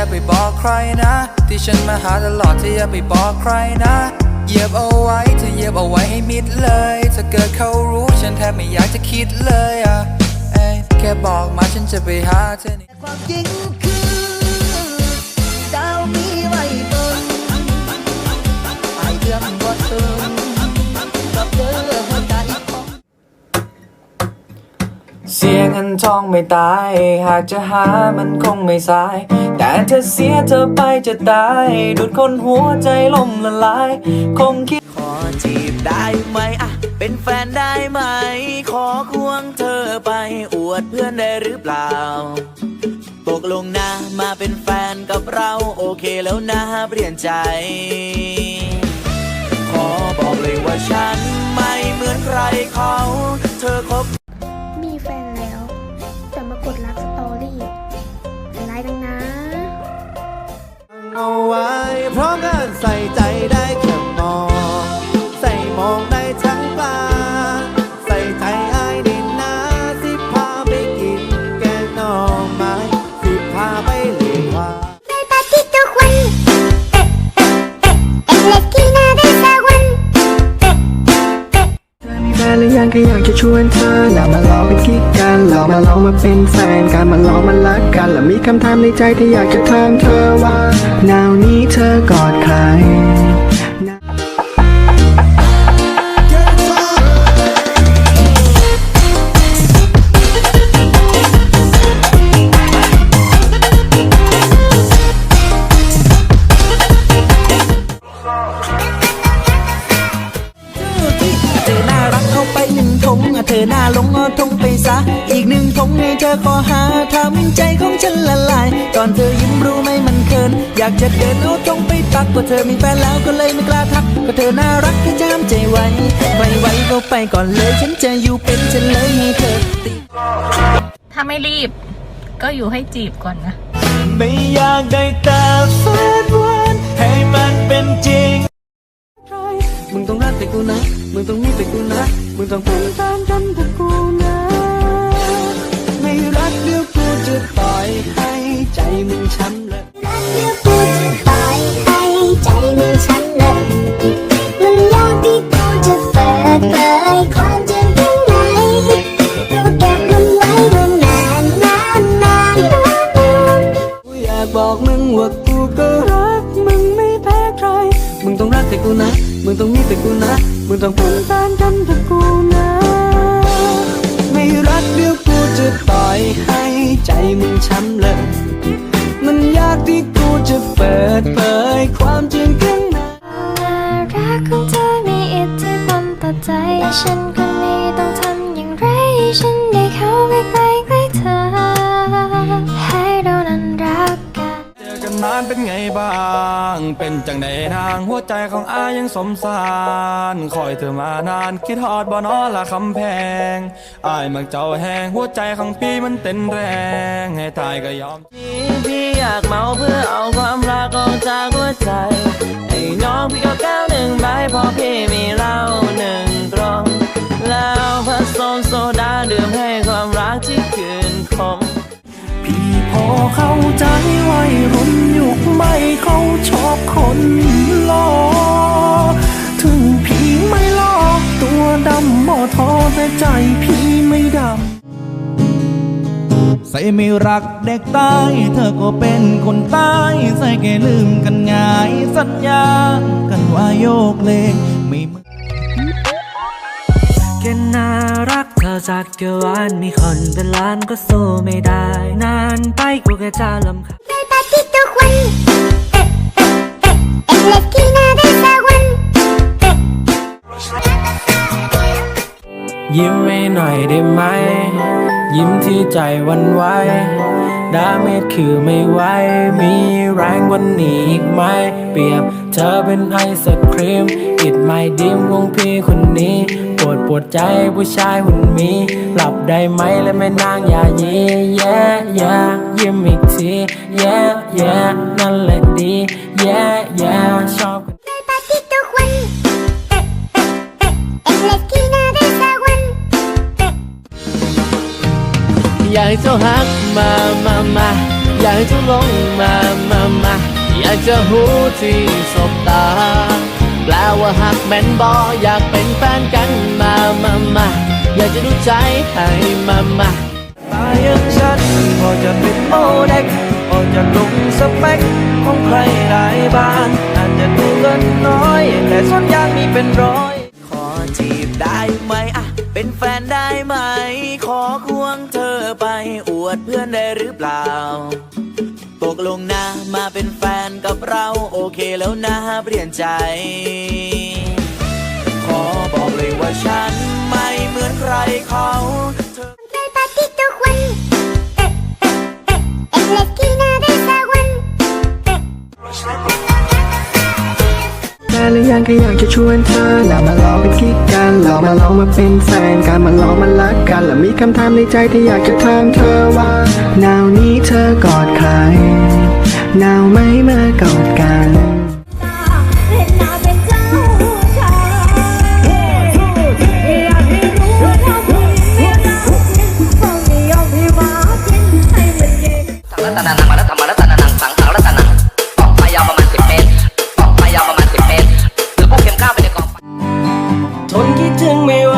่าไปบอกใครนะ ที่ฉันมาหาตลอดเธออย่าไปบอกใครนะเหยียบเอาไว้เธอเหยียบเอาไว้ให้มิดเลย ถ้าเกิดเขารู้ฉันแทบไม่อยากจะคิดเลยอะเอ้ยแค่บอกมาฉันจะไปหาเธอนี่ ความจริงคือดาวมี เสียเงินทองไม่ตาย หากจะหามันคงไม่สาย แต่เธอเสียเธอไปจะตาย ดูดคนหัวใจล่มละลาย คงคิดขอจีบได้ไหมอะเป็นแฟนได้ไหม ขอควงเธอไปอวดเพื่อนได้หรือเปล่าตกลงนะมาเป็นแฟนกับเราโอเคแล้วนะเปลี่ยนใจ ขอบอกเลยว่าฉันไม่เหมือนใคร ได้ทั้งตาใส่ใจไอ้ายดินนาสิพาไปกินแกงหน่อไม้สิพาไปเลี้ยงว่าเธอมีแฟนหรือยังก็อยากจะชวนเธอแล้วมาลองเป็นกิ๊กกันแล้วมาลองมาเป็นแฟนกันมาลองมารักกัน แล้วมีคำถามในใจที่อยากจะถามเธอว่าหนาวนี้เธอกอดใคร อขอหาทำใจของฉันละลาย ตอนเธอยิ้มรู้ไหมมันเขิน อยากจะเดินเอาทงไปตักก็เธอมีแฟนแล้วก็เลยไม่กล้าทักก็เธอน่ารักแค่จามใจไว้ไปไว้ก็ไปก่อนเลย ฉันจะอยู่เป็นฉันเลยให้เธอติดถ้าไม่รีบ ก็อยู่ให้จีบก่อนนะ ไม่อยากได้แต่ฝันวันให้มันเป็นจริง มึงต้องรักแต่กูนะ มึงต้องมีแต่กูนะ มึงต้องเป็นแฟนกันแต่กูนะไม่รั กเดี๋ยวกูจะปล่อยให้ใจมึงช้ำเลยรักเดียวกูจะปล่อยให้ใจมึงช้ำเลยมันยากที่กูจะเปิดเผยความจริงข้างในเราเก็บมันไว้มานานนานนานกูอยากบอกมึงว่ากูก็รักมึงไม่แพ้ใคร มึงต้องรักแต่กูนะ มึงต้องมีแต่กูนะ มึงต้องเป็นแฟนกันแต่กูนะ เป็นไงบ้าง เป็นจังใดนางหัวใจของอายังสมสารคอยเธอมานานคิดฮอดบ่นอละคำแพงอายมักเจ้าแหงหัวใจของพี่มันเต้นแรงให้ตายก็ยอมพี่อยากเมาเพื่อเอาความรักออกจากหัวใจไอ้น้องพี่ก็แก้วหนึ่งใบพอพี่มีเหล้าหนึ่งกล่อง พอเข้าใจวัยรุ่นยุคใหม่เขาชอบคนหล่อถึงพี่ไม่หลอกตัวดำบ่ทอแต่ใจพี่ไม่ดำใส่ไม่รักเด็กใต้เธอก็เป็นคนใต้ใส่แกลืมกันง่ายสัญญากันว่าโยกเลงไม่เมือแค่น่ารัก จากเกวานมีคนเป็นล้านก็สู้ไม่ได้ นานไปกูก็จะลำคาญ May patito Juan. Eh, eh, eh. En la esquina de Zaguán. Eh, eh. ยิ้มให้หน่อยได้ไหม ยิ้มที่ใจหวันไหวดาเมจคือไม่ไหว มีแรงกวันนี้อีกไหม เปรียบเธอเป็นไอศครีมอิดไม่ดิมวงพี่คนนี้ ปวดปวดใจผู้ชายหุ่นมี หลับได้ไหมและแม่นางอย่ายีแย่แย่ยิ้มอีกทีแย่แย่นั่นแหละดีแย่แย่ชอบ May patito Juan. Eh, eh, eh. En la esquina de Zaguán. Eh. อยากให้เจ้าฮักมามามาอยากให้เจ้าลงมามามาอยากจะหูที่สบตาแปล ว่าหักแม่นบออยากเป็นแฟนกันมามามาอยากจะดูใจให้มามาตายอย่างฉันพอจะเป็นโมเด็กพอจะตรงสเปคของใครได้บ้างอาจจะดูเงินน้อย แต่ส่วนยางมีเป็นร้อย ขอจีบได้ไหมอะเป็นแฟนได้ไหม ขอควงเธอไปอวดเพื่อนได้หรือเปล่า ตกลงนะมาเป็นแฟนกับเราโอเคแล้วนะเปลี่ยนใจ ขอบอกเลยว่าฉันไม่เหมือนใครเขาเธอเคยปาร์ตี้ทุกวันเอ๊ะเอ๊ะเอ๊ะเอ็งเล็ก หรือยังก็อยากจะชวนเธอเรามาลองเป็นกิ๊กกันเรามาลองมาเป็นแฟนกันมาลองมารักกันแล้วมีคำถามในใจที่อยากจะถามเธอว่าหนาวนี้เธอกอดใครหนาวไหมเมื่อกอดกัน ถึงไม่